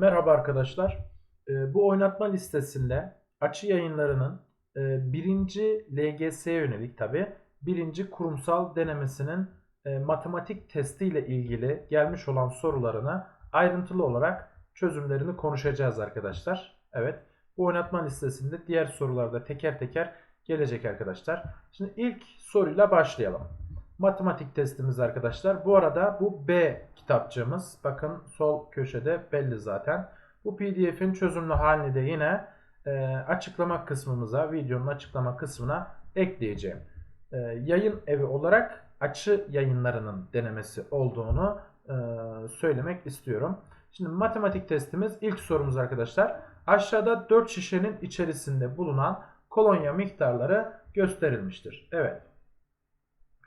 Merhaba arkadaşlar. Ee, Bu oynatma listesinde açı yayınlarının e, birinci LGS'ye yönelik tabi birinci kurumsal denemesinin e, matematik testi ile ilgili gelmiş olan sorularını ayrıntılı olarak çözümlerini konuşacağız arkadaşlar. Evet bu oynatma listesinde diğer sorularda teker teker gelecek arkadaşlar. Şimdi ilk soruyla başlayalım. Matematik testimiz arkadaşlar. Bu arada bu B kitapçığımız. Bakın sol köşede belli zaten. Bu pdf'in çözümlü halini de yine e, açıklama kısmımıza, videonun açıklama kısmına ekleyeceğim. E, yayın evi olarak açı yayınlarının denemesi olduğunu e, söylemek istiyorum. Şimdi matematik testimiz ilk sorumuz arkadaşlar. Aşağıda 4 şişenin içerisinde bulunan kolonya miktarları gösterilmiştir. Evet.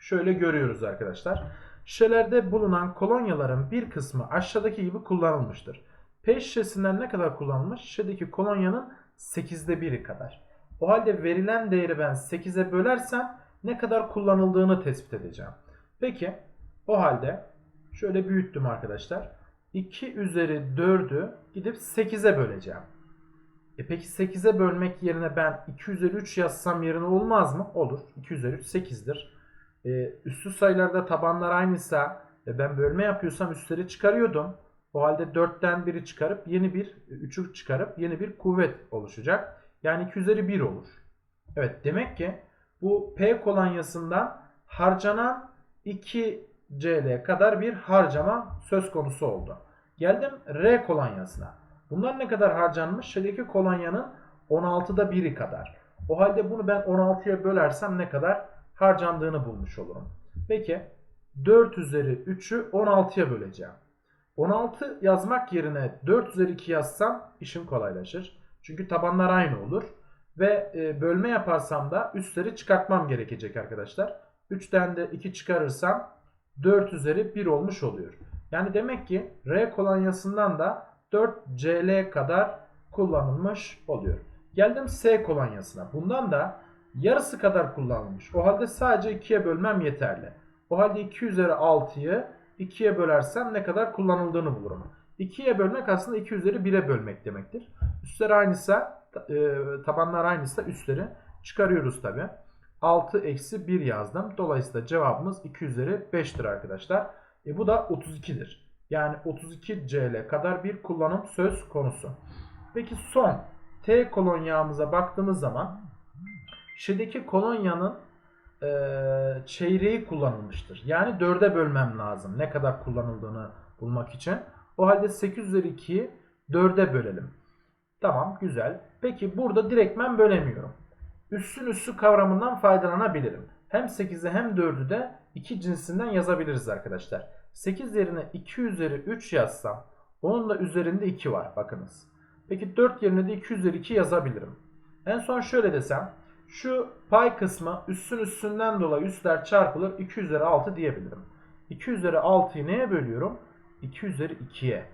Şöyle görüyoruz arkadaşlar. Şişelerde bulunan kolonyaların bir kısmı aşağıdaki gibi kullanılmıştır. P şişesinden ne kadar kullanılmış? Şişedeki kolonyanın 8'de 1'i kadar. O halde verilen değeri ben 8'e bölersem ne kadar kullanıldığını tespit edeceğim. Peki o halde şöyle büyüttüm arkadaşlar. 2 üzeri 4'ü gidip 8'e böleceğim. E peki 8'e bölmek yerine ben 2 üzeri 3 yazsam yerine olmaz mı? Olur. 2 üzeri 3 8'dir. E, üstü sayılarda tabanlar aynıysa ve ben bölme yapıyorsam üstleri çıkarıyordum. O halde 4'ten 1'i çıkarıp yeni bir 3'ü çıkarıp yeni bir kuvvet oluşacak. Yani 2 üzeri 1 olur. Evet demek ki bu P kolonyasından harcanan 2 CL kadar bir harcama söz konusu oldu. Geldim R kolonyasına. Bunlar ne kadar harcanmış? Şuradaki kolonyanın 16'da 1'i kadar. O halde bunu ben 16'ya bölersem ne kadar harcandığını bulmuş olurum. Peki 4 üzeri 3'ü 16'ya böleceğim. 16 yazmak yerine 4 üzeri 2 yazsam işim kolaylaşır. Çünkü tabanlar aynı olur. Ve e, bölme yaparsam da üstleri çıkartmam gerekecek arkadaşlar. 3'ten de 2 çıkarırsam 4 üzeri 1 olmuş oluyor. Yani demek ki R kolonyasından da 4 CL kadar kullanılmış oluyor. Geldim S kolonyasına. Bundan da yarısı kadar kullanılmış. O halde sadece 2'ye bölmem yeterli. O halde 2 üzeri 6'yı 2'ye bölersem ne kadar kullanıldığını bulurum. 2'ye bölmek aslında 2 üzeri 1'e bölmek demektir. Üstler aynıysa, e, tabanlar aynıysa üstleri çıkarıyoruz tabi. 6 eksi 1 yazdım. Dolayısıyla cevabımız 2 üzeri 5'tir arkadaşlar. E bu da 32'dir. Yani 32 CL kadar bir kullanım söz konusu. Peki son T kolonyamıza baktığımız zaman şişedeki kolonyanın e, çeyreği kullanılmıştır. Yani 4'e bölmem lazım. Ne kadar kullanıldığını bulmak için. O halde 8 üzeri 2'yi 4'e bölelim. Tamam güzel. Peki burada direktmen bölemiyorum. Üssün üssü kavramından faydalanabilirim. Hem 8'i hem 4'ü de 2 cinsinden yazabiliriz arkadaşlar. 8 yerine 2 üzeri 3 yazsam onun da üzerinde 2 var bakınız. Peki 4 yerine de 2 üzeri 2 yazabilirim. En son şöyle desem şu pay kısmı üssün üssünden dolayı üstler çarpılır 2 üzeri 6 diyebilirim. 2 üzeri 6'yı neye bölüyorum? 2 üzeri 2'ye.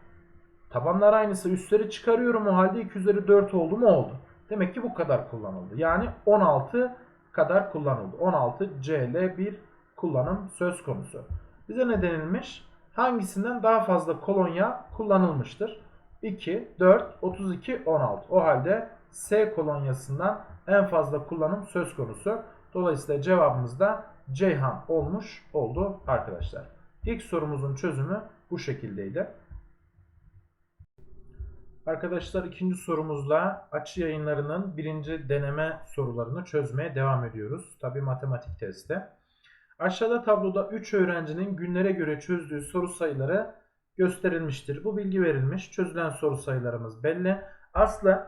Tabanlar aynısı üstleri çıkarıyorum o halde 2 üzeri 4 oldu mu oldu. Demek ki bu kadar kullanıldı. Yani 16 kadar kullanıldı. 16 CL bir kullanım söz konusu. Bize ne denilmiş? Hangisinden daha fazla kolonya kullanılmıştır? 2, 4, 32, 16. O halde S kolonyasından en fazla kullanım söz konusu. Dolayısıyla cevabımız da Ceyhan olmuş oldu arkadaşlar. İlk sorumuzun çözümü bu şekildeydi. Arkadaşlar ikinci sorumuzla açı yayınlarının birinci deneme sorularını çözmeye devam ediyoruz. Tabi matematik testi. Aşağıda tabloda 3 öğrencinin günlere göre çözdüğü soru sayıları gösterilmiştir. Bu bilgi verilmiş. Çözülen soru sayılarımız belli. Aslı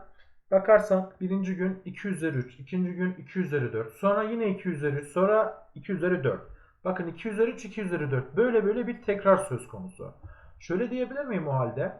bakarsak birinci gün 2 üzeri 3, ikinci gün 2 üzeri 4, sonra yine 2 üzeri 3, sonra 2 üzeri 4. Bakın 2 üzeri 3, 2 üzeri 4. Böyle böyle bir tekrar söz konusu. Şöyle diyebilir miyim o halde?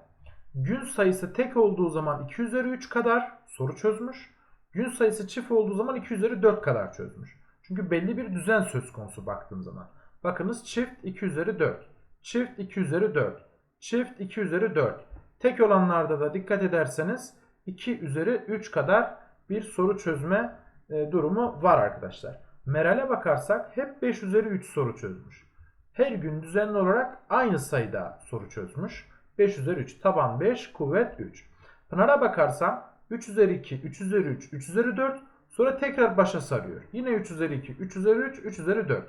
Gün sayısı tek olduğu zaman 2 üzeri 3 kadar soru çözmüş. Gün sayısı çift olduğu zaman 2 üzeri 4 kadar çözmüş. Çünkü belli bir düzen söz konusu baktığım zaman. Bakınız çift 2 üzeri 4. Çift 2 üzeri 4. Çift 2 üzeri 4. Tek olanlarda da dikkat ederseniz 2 üzeri 3 kadar bir soru çözme e, durumu var arkadaşlar. Meral'e bakarsak hep 5 üzeri 3 soru çözmüş. Her gün düzenli olarak aynı sayıda soru çözmüş. 5 üzeri 3. Taban 5, kuvvet 3. Pınar'a bakarsam 3 üzeri 2, 3 üzeri 3, 3 üzeri 4. Sonra tekrar başa sarıyor. Yine 3 üzeri 2, 3 üzeri 3, 3 üzeri 4.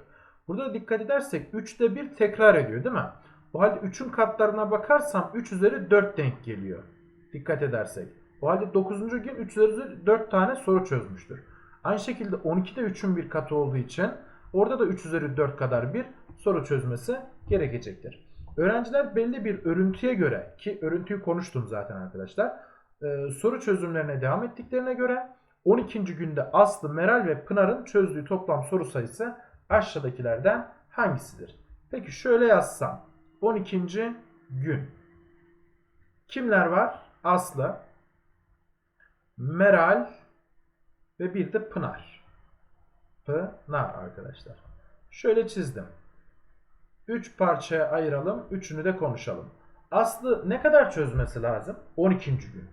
Burada da dikkat edersek 3'te 1 tekrar ediyor değil mi? O halde 3'ün katlarına bakarsam 3 üzeri 4 denk geliyor. Dikkat edersek. O halde 9. gün 3 üzeri 4 tane soru çözmüştür. Aynı şekilde 12'de 3'ün bir katı olduğu için orada da 3 üzeri 4 kadar bir soru çözmesi gerekecektir. Öğrenciler belli bir örüntüye göre ki örüntüyü konuştum zaten arkadaşlar. e, soru çözümlerine devam ettiklerine göre 12. günde Aslı, Meral ve Pınar'ın çözdüğü toplam soru sayısı aşağıdakilerden hangisidir? Peki şöyle yazsam. 12. gün. Kimler var? Aslı, Meral ve bir de Pınar. Pınar arkadaşlar. Şöyle çizdim. 3 parçaya ayıralım. Üçünü de konuşalım. Aslı ne kadar çözmesi lazım? 12. gün.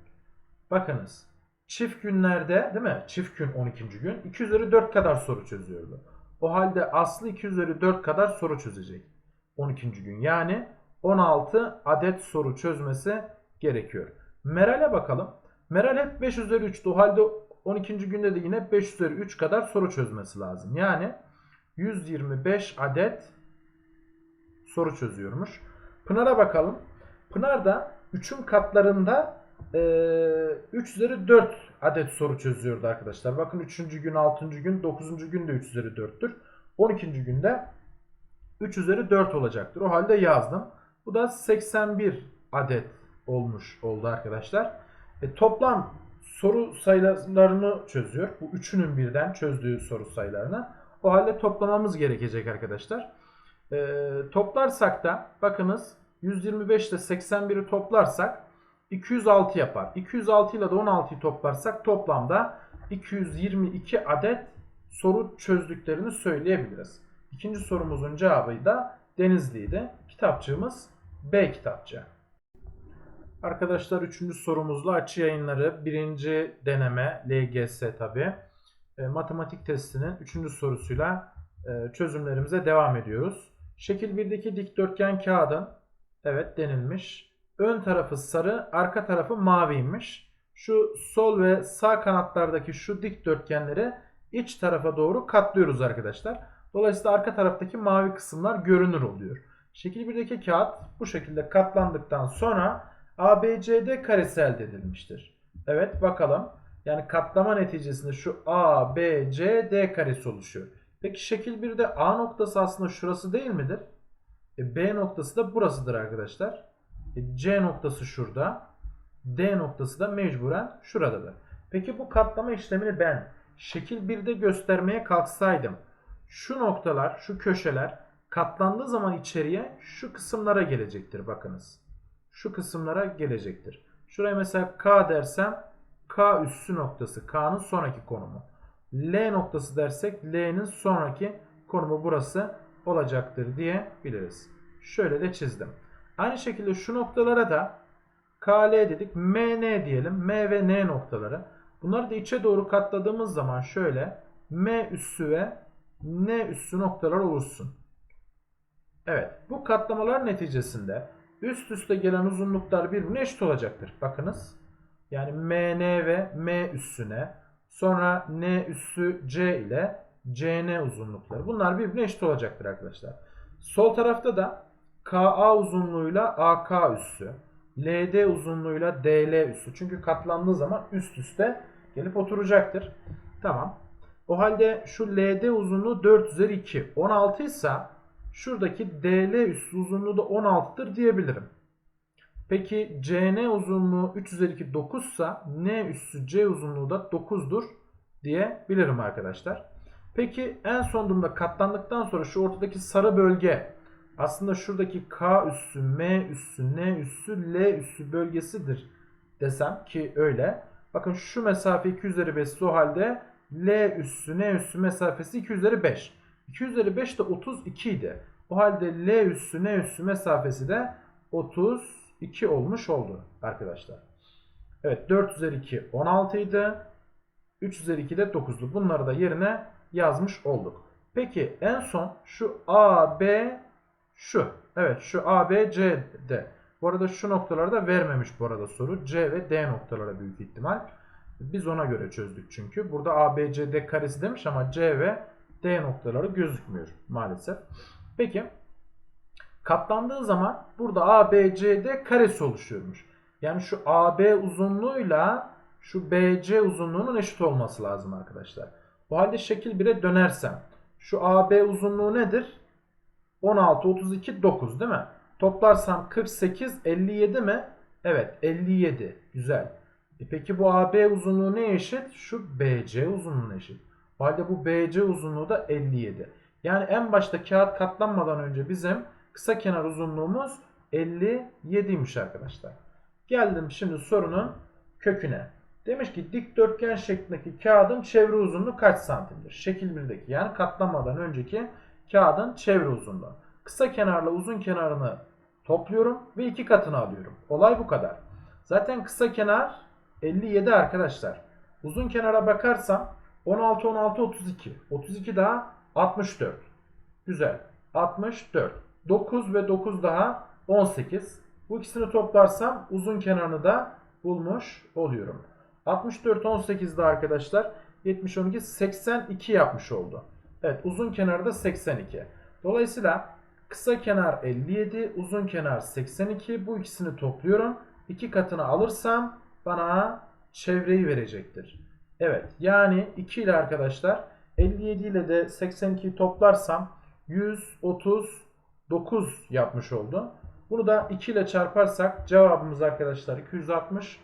Bakınız. Çift günlerde değil mi? Çift gün 12. gün. 2 üzeri 4 kadar soru çözüyordu. O halde Aslı 2 üzeri 4 kadar soru çözecek. 12. gün. Yani 16 adet soru çözmesi gerekiyor. Meral'e bakalım. Meral hep 5 üzeri 3'tü. O halde 12. günde de yine 5 üzeri 3 kadar soru çözmesi lazım. Yani 125 adet soru çözüyormuş. Pınar'a bakalım. Pınar da 3'ün katlarında e, 3 üzeri 4 adet soru çözüyordu arkadaşlar. Bakın 3. gün, 6. gün, 9. gün de 3 üzeri 4'tür. 12. günde 3 üzeri 4 olacaktır. O halde yazdım. Bu da 81 adet olmuş oldu arkadaşlar. E, toplam soru sayılarını çözüyor. Bu üçünün birden çözdüğü soru sayılarını. O halde toplamamız gerekecek arkadaşlar. E, toplarsak da bakınız 125 ile 81'i toplarsak 206 yapar. 206 ile de 16'yı toplarsak toplamda 222 adet soru çözdüklerini söyleyebiliriz. İkinci sorumuzun cevabı da Denizli'ydi. Kitapçığımız B kitapçığı. Arkadaşlar üçüncü sorumuzla açı yayınları birinci deneme LGS tabi matematik testinin üçüncü sorusuyla e, çözümlerimize devam ediyoruz. Şekil 1'deki dikdörtgen kağıdın evet denilmiş. Ön tarafı sarı, arka tarafı maviymiş. Şu sol ve sağ kanatlardaki şu dikdörtgenleri iç tarafa doğru katlıyoruz arkadaşlar. Dolayısıyla arka taraftaki mavi kısımlar görünür oluyor. Şekil 1'deki kağıt bu şekilde katlandıktan sonra ABCD karesi elde edilmiştir. Evet bakalım. Yani katlama neticesinde şu ABCD karesi oluşuyor. Peki şekil 1'de A noktası aslında şurası değil midir? E, B noktası da burasıdır arkadaşlar. E, C noktası şurada. D noktası da mecburen şuradadır. Peki bu katlama işlemini ben şekil 1'de göstermeye kalksaydım şu noktalar, şu köşeler katlandığı zaman içeriye şu kısımlara gelecektir bakınız. Şu kısımlara gelecektir. Şuraya mesela K dersem K üssü noktası. K'nın sonraki konumu. L noktası dersek L'nin sonraki konumu burası olacaktır diyebiliriz. Şöyle de çizdim. Aynı şekilde şu noktalara da KL dedik. MN diyelim. M ve N noktaları. Bunları da içe doğru katladığımız zaman şöyle M üssü ve N üssü noktalar oluşsun. Evet. Bu katlamalar neticesinde üst üste gelen uzunluklar birbirine eşit olacaktır. Bakınız. Yani MN ve M üssüne sonra N üssü C ile CN uzunlukları. Bunlar birbirine eşit olacaktır arkadaşlar. Sol tarafta da KA uzunluğuyla AK üssü, LD uzunluğuyla DL üssü. Çünkü katlandığı zaman üst üste gelip oturacaktır. Tamam. O halde şu LD uzunluğu 4 üzeri 2. 16 ise şuradaki DL üssü uzunluğu da 16'dır diyebilirim. Peki CN uzunluğu 3 üzeri 2 9 ise N üssü C uzunluğu da 9'dur diyebilirim arkadaşlar. Peki en son durumda katlandıktan sonra şu ortadaki sarı bölge aslında şuradaki K üssü, M üssü, N üssü, L üssü bölgesidir desem ki öyle. Bakın şu mesafe 2 üzeri 5 o halde L üssü, N üssü mesafesi 2 üzeri 5. 2 üzeri 5 de 32 idi. O halde L üssü, N üssü mesafesi de 32 olmuş oldu arkadaşlar. Evet 4 üzeri 2 16 idi. 3 üzeri 2 de 9'du. Bunları da yerine yazmış olduk. Peki en son şu A, B, şu. Evet şu A, B, C'de. Bu arada şu noktaları da vermemiş bu arada soru. C ve D noktalara büyük ihtimal. Biz ona göre çözdük çünkü. Burada A, B, C, D karesi demiş ama C ve D noktaları gözükmüyor maalesef. Peki katlandığı zaman burada A, B, C, D karesi oluşuyormuş. Yani şu AB uzunluğuyla şu BC uzunluğunun eşit olması lazım arkadaşlar. O halde şekil 1'e dönersem şu AB uzunluğu nedir? 16, 32, 9 değil mi? Toplarsam 48, 57 mi? Evet 57. Güzel. E peki bu AB uzunluğu ne eşit? Şu BC uzunluğuna eşit. O halde bu BC uzunluğu da 57. Yani en başta kağıt katlanmadan önce bizim kısa kenar uzunluğumuz 57'ymiş arkadaşlar. Geldim şimdi sorunun köküne. Demiş ki dikdörtgen şeklindeki kağıdın çevre uzunluğu kaç santimdir? Şekil 1'deki yani katlanmadan önceki kağıdın çevre uzunluğu. Kısa kenarla uzun kenarını topluyorum ve iki katını alıyorum. Olay bu kadar. Zaten kısa kenar 57 arkadaşlar. Uzun kenara bakarsam 16 16 32. 32 daha 64. Güzel. 64. 9 ve 9 daha 18. Bu ikisini toplarsam uzun kenarını da bulmuş oluyorum. 64 18'de arkadaşlar 70 12 82 yapmış oldu. Evet uzun kenarı da 82. Dolayısıyla kısa kenar 57, uzun kenar 82. Bu ikisini topluyorum. İki katını alırsam bana çevreyi verecektir. Evet yani 2 ile arkadaşlar 57 ile de 82'yi toplarsam 139 yapmış oldu. Bunu da 2 ile çarparsak cevabımız arkadaşlar 260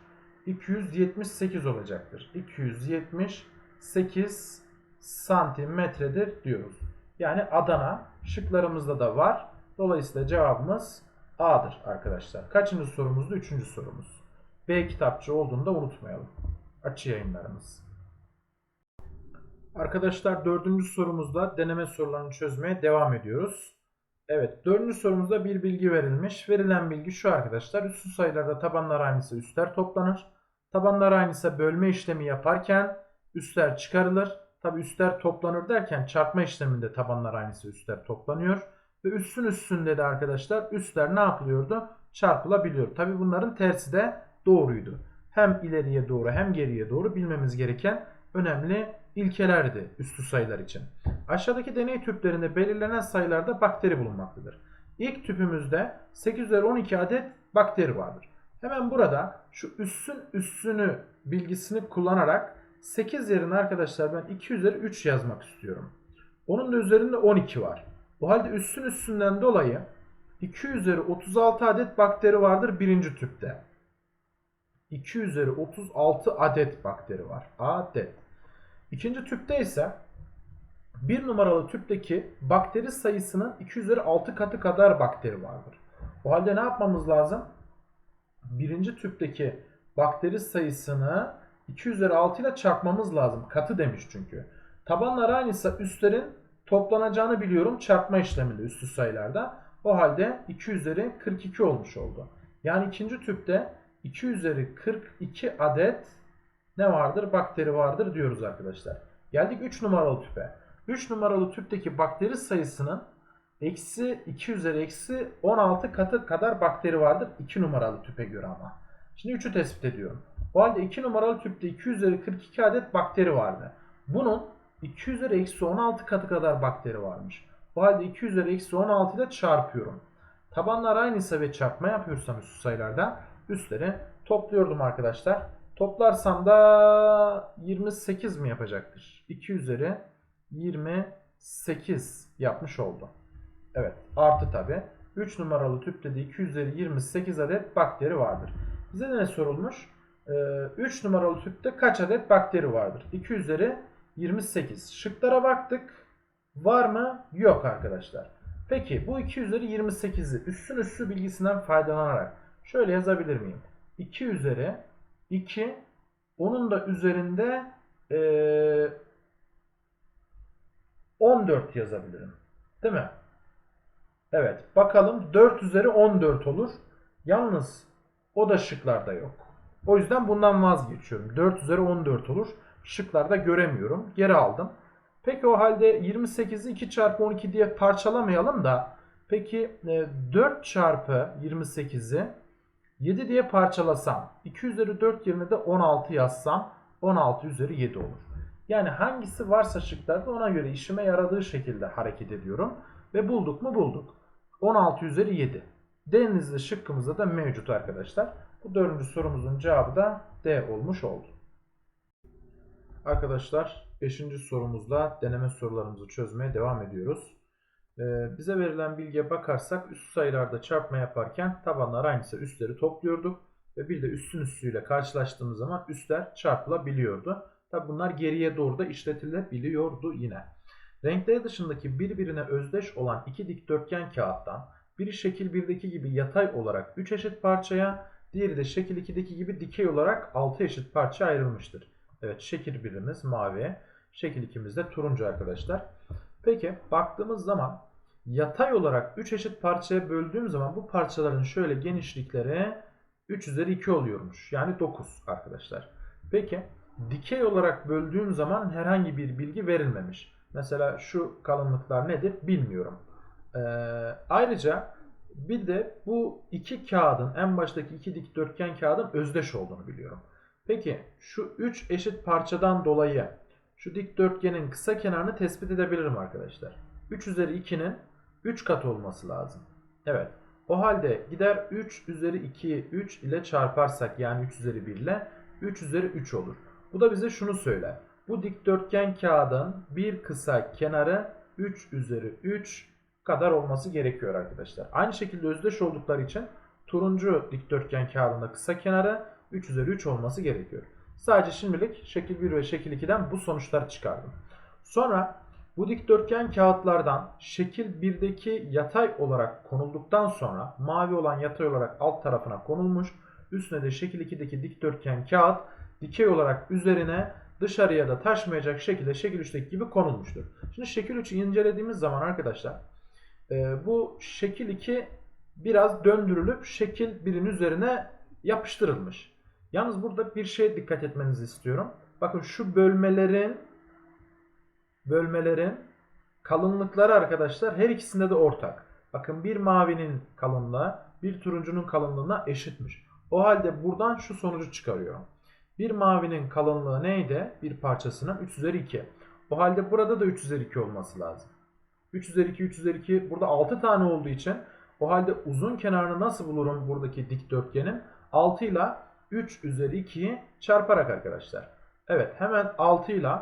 278 olacaktır. 278 santimetredir diyoruz. Yani Adana şıklarımızda da var. Dolayısıyla cevabımız A'dır arkadaşlar. Kaçıncı sorumuzdu? Üçüncü sorumuz. B kitapçı olduğunu da unutmayalım. Açı yayınlarımız. Arkadaşlar dördüncü sorumuzda deneme sorularını çözmeye devam ediyoruz. Evet dördüncü sorumuzda bir bilgi verilmiş. Verilen bilgi şu arkadaşlar. Üssü sayılarda tabanlar aynısı üstler toplanır. Tabanlar aynısı bölme işlemi yaparken üstler çıkarılır. Tabi üstler toplanır derken çarpma işleminde tabanlar aynısı üstler toplanıyor. Ve üssün üstünde de arkadaşlar üstler ne yapılıyordu? Çarpılabiliyor. Tabi bunların tersi de doğruydu. Hem ileriye doğru hem geriye doğru bilmemiz gereken önemli ilkelerdi üstü sayılar için. Aşağıdaki deney tüplerinde belirlenen sayılarda bakteri bulunmaktadır. İlk tüpümüzde 8 üzeri 12 adet bakteri vardır. Hemen burada şu üssün üssünü bilgisini kullanarak 8 yerine arkadaşlar ben 2 üzeri 3 yazmak istiyorum. Onun da üzerinde 12 var. Bu halde üssün üstünden dolayı 2 üzeri 36 adet bakteri vardır birinci tüpte. 2 üzeri 36 adet bakteri var. Adet. İkinci tüpte ise bir numaralı tüpteki bakteri sayısının 2 üzeri 6 katı kadar bakteri vardır. O halde ne yapmamız lazım? Birinci tüpteki bakteri sayısını 2 üzeri 6 ile çarpmamız lazım. Katı demiş çünkü. Tabanlar aynıysa üstlerin toplanacağını biliyorum çarpma işleminde üstü sayılarda. O halde 2 üzeri 42 olmuş oldu. Yani ikinci tüpte 2 üzeri 42 adet ne vardır? Bakteri vardır diyoruz arkadaşlar. Geldik 3 numaralı tüpe. 3 numaralı tüpteki bakteri sayısının eksi 2 üzeri eksi 16 katı kadar bakteri vardır 2 numaralı tüpe göre ama. Şimdi 3'ü tespit ediyorum. O halde 2 numaralı tüpte 2 üzeri 42 adet bakteri vardı. Bunun 2 üzeri eksi 16 katı kadar bakteri varmış. O halde 2 üzeri eksi 16 ile çarpıyorum. Tabanlar aynıysa ve çarpma yapıyorsam üstü sayılarda üstleri topluyordum arkadaşlar. Toplarsam da 28 mi yapacaktır? 2 üzeri 28 yapmış oldu. Evet artı tabi. 3 numaralı tüpte de 2 üzeri 28 adet bakteri vardır. Bize ne sorulmuş? 3 numaralı tüpte kaç adet bakteri vardır? 2 üzeri 28. Şıklara baktık. Var mı? Yok arkadaşlar. Peki bu 2 üzeri 28'i üstün üstü bilgisinden faydalanarak şöyle yazabilir miyim? 2 üzeri 2 onun da üzerinde ee, 14 yazabilirim. Değil mi? Evet. Bakalım 4 üzeri 14 olur. Yalnız o da şıklarda yok. O yüzden bundan vazgeçiyorum. 4 üzeri 14 olur. Şıklarda göremiyorum. Geri aldım. Peki o halde 28'i 2 çarpı 12 diye parçalamayalım da peki 4 çarpı 28'i 7 diye parçalasam 2 üzeri 4 yerine de 16 yazsam 16 üzeri 7 olur. Yani hangisi varsa şıklarda ona göre işime yaradığı şekilde hareket ediyorum. Ve bulduk mu bulduk. 16 üzeri 7. Denizli şıkkımızda da mevcut arkadaşlar. Bu dördüncü sorumuzun cevabı da D olmuş oldu. Arkadaşlar 5. sorumuzla deneme sorularımızı çözmeye devam ediyoruz. Ee, bize verilen bilgiye bakarsak üst sayılarda çarpma yaparken tabanlar aynıysa üstleri topluyorduk. Ve bir de üstün üstüyle karşılaştığımız zaman üstler çarpılabiliyordu. Tabi bunlar geriye doğru da işletilebiliyordu yine. Renkleri dışındaki birbirine özdeş olan iki dikdörtgen kağıttan biri şekil 1'deki gibi yatay olarak 3 eşit parçaya, diğeri de şekil 2'deki gibi dikey olarak 6 eşit parça ayrılmıştır. Evet şekil birimiz mavi, şekil 2'miz de turuncu arkadaşlar. Peki baktığımız zaman yatay olarak 3 eşit parçaya böldüğüm zaman bu parçaların şöyle genişlikleri 3 üzeri 2 oluyormuş. Yani 9 arkadaşlar. Peki dikey olarak böldüğüm zaman herhangi bir bilgi verilmemiş. Mesela şu kalınlıklar nedir bilmiyorum. Ee, ayrıca bir de bu iki kağıdın en baştaki iki dikdörtgen kağıdın özdeş olduğunu biliyorum. Peki şu 3 eşit parçadan dolayı şu dikdörtgenin kısa kenarını tespit edebilirim arkadaşlar. 3 üzeri 2'nin 3 kat olması lazım. Evet. O halde gider 3 üzeri 2'yi 3 ile çarparsak yani 3 üzeri 1 ile 3 üzeri 3 olur. Bu da bize şunu söyler. Bu dikdörtgen kağıdın bir kısa kenarı 3 üzeri 3 kadar olması gerekiyor arkadaşlar. Aynı şekilde özdeş oldukları için turuncu dikdörtgen kağıdında kısa kenarı 3 üzeri 3 olması gerekiyor. Sadece şimdilik şekil 1 ve şekil 2'den bu sonuçları çıkardım. Sonra bu dikdörtgen kağıtlardan şekil 1'deki yatay olarak konulduktan sonra mavi olan yatay olarak alt tarafına konulmuş. Üstüne de şekil 2'deki dikdörtgen kağıt dikey olarak üzerine dışarıya da taşmayacak şekilde şekil 3'teki gibi konulmuştur. Şimdi şekil 3'ü incelediğimiz zaman arkadaşlar e, bu şekil 2 biraz döndürülüp şekil 1'in üzerine yapıştırılmış. Yalnız burada bir şeye dikkat etmenizi istiyorum. Bakın şu bölmelerin bölmelerin kalınlıkları arkadaşlar her ikisinde de ortak. Bakın bir mavinin kalınlığı bir turuncunun kalınlığına eşitmiş. O halde buradan şu sonucu çıkarıyor. Bir mavinin kalınlığı neydi? Bir parçasının 3 üzeri 2. O halde burada da 3 üzeri 2 olması lazım. 3 üzeri 2, 3 üzeri 2 burada 6 tane olduğu için o halde uzun kenarını nasıl bulurum buradaki dikdörtgenin? 6 ile 3 üzeri 2'yi çarparak arkadaşlar. Evet hemen 6 ile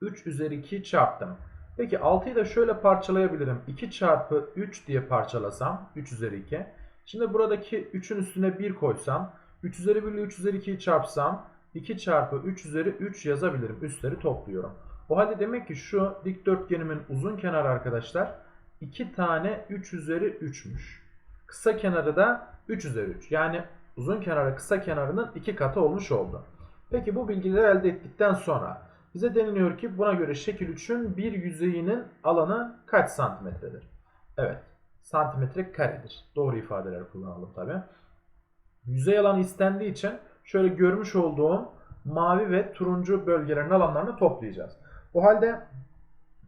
3 üzeri 2 çarptım. Peki 6'yı da şöyle parçalayabilirim. 2 çarpı 3 diye parçalasam 3 üzeri 2. Şimdi buradaki 3'ün üstüne 1 koysam 3 üzeri 1 ile 3 üzeri 2'yi çarpsam 2 çarpı 3 üzeri 3 yazabilirim. Üstleri topluyorum. O halde demek ki şu dikdörtgenimin uzun kenarı arkadaşlar 2 tane 3 üzeri 3'müş. Kısa kenarı da 3 üzeri 3. Yani uzun kenarı kısa kenarının 2 katı olmuş oldu. Peki bu bilgileri elde ettikten sonra bize deniliyor ki buna göre şekil 3'ün bir yüzeyinin alanı kaç santimetredir? Evet santimetre karedir. Doğru ifadeler kullanalım tabi. Yüzey alanı istendiği için şöyle görmüş olduğum mavi ve turuncu bölgelerin alanlarını toplayacağız. O halde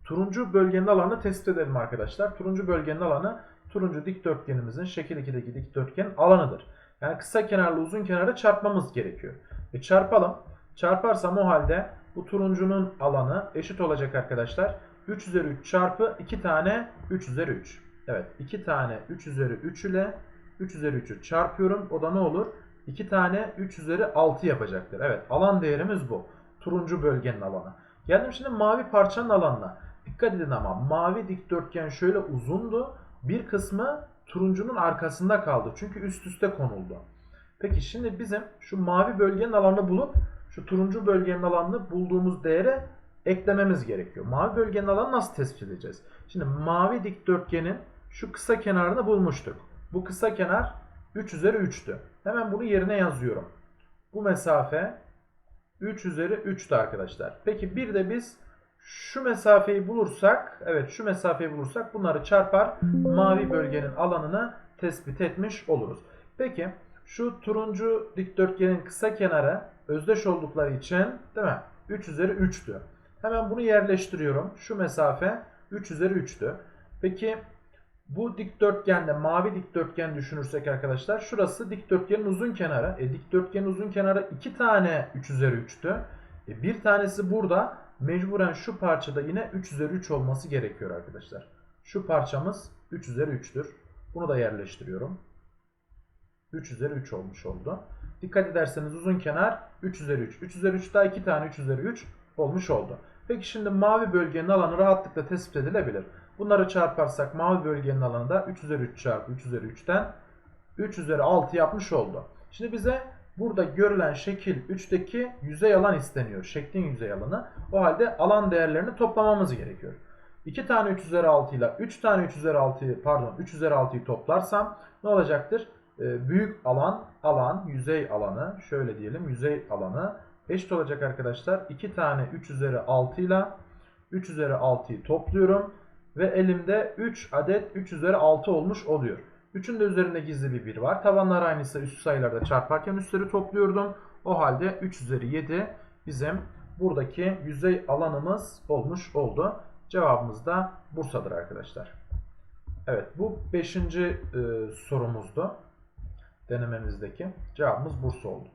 turuncu bölgenin alanını tespit edelim arkadaşlar. Turuncu bölgenin alanı turuncu dikdörtgenimizin şekil 2'deki dikdörtgenin alanıdır. Yani kısa kenarlı uzun kenarı çarpmamız gerekiyor. E çarpalım. Çarparsam o halde bu turuncunun alanı eşit olacak arkadaşlar. 3 üzeri 3 çarpı 2 tane 3 üzeri 3. Evet 2 tane 3 üzeri 3 ile 3 üzeri 3'ü çarpıyorum. O da ne olur? 2 tane 3 üzeri 6 yapacaktır. Evet alan değerimiz bu. Turuncu bölgenin alanı. Geldim şimdi mavi parçanın alanına. Dikkat edin ama mavi dikdörtgen şöyle uzundu. Bir kısmı turuncunun arkasında kaldı. Çünkü üst üste konuldu. Peki şimdi bizim şu mavi bölgenin alanını bulup şu turuncu bölgenin alanını bulduğumuz değere eklememiz gerekiyor. Mavi bölgenin alanını nasıl tespit edeceğiz? Şimdi mavi dikdörtgenin şu kısa kenarını bulmuştuk. Bu kısa kenar 3 üzeri 3'tü. Hemen bunu yerine yazıyorum. Bu mesafe 3 üzeri 3'tü arkadaşlar. Peki bir de biz şu mesafeyi bulursak, evet şu mesafeyi bulursak bunları çarpar mavi bölgenin alanını tespit etmiş oluruz. Peki şu turuncu dikdörtgenin kısa kenarı özdeş oldukları için değil mi? 3 üzeri 3'tü. Hemen bunu yerleştiriyorum. Şu mesafe 3 üzeri 3'tü. Peki Bu dikdörtgende mavi dikdörtgen düşünürsek arkadaşlar şurası dikdörtgenin uzun kenarı. E, dikdörtgenin uzun kenarı 2 tane 3 üzeri 3'tü. E, bir tanesi burada mecburen şu parçada yine 3 üzeri 3 olması gerekiyor arkadaşlar. Şu parçamız 3 üzeri 3'tür. Bunu da yerleştiriyorum. 3 üzeri 3 olmuş oldu. Dikkat ederseniz uzun kenar 3 üzeri 3. 3 üzeri 3 daha 2 tane 3 üzeri 3 olmuş oldu. Peki şimdi mavi bölgenin alanı rahatlıkla tespit edilebilir. Bunları çarparsak mavi bölgenin alanı da 3 üzeri 3 çarpı 3 üzeri 3'ten 3 üzeri 6 yapmış oldu. Şimdi bize burada görülen şekil 3'teki yüzey alan isteniyor. Şeklin yüzey alanı. O halde alan değerlerini toplamamız gerekiyor. 2 tane 3 üzeri 6 ile 3 tane 3 üzeri 6'yı pardon 3 üzeri 6'yı toplarsam ne olacaktır? Ee, büyük alan alan yüzey alanı şöyle diyelim yüzey alanı eşit olacak arkadaşlar. 2 tane 3 üzeri 6 ile 3 üzeri 6'yı topluyorum ve elimde 3 adet 3 üzeri 6 olmuş oluyor. 3'ün de üzerinde gizli bir 1 var. Tabanlar aynıysa üst sayılarda çarparken üstleri topluyordum. O halde 3 üzeri 7 bizim buradaki yüzey alanımız olmuş oldu. Cevabımız da Bursa'dır arkadaşlar. Evet bu 5. sorumuzdu denememizdeki. Cevabımız Bursa oldu.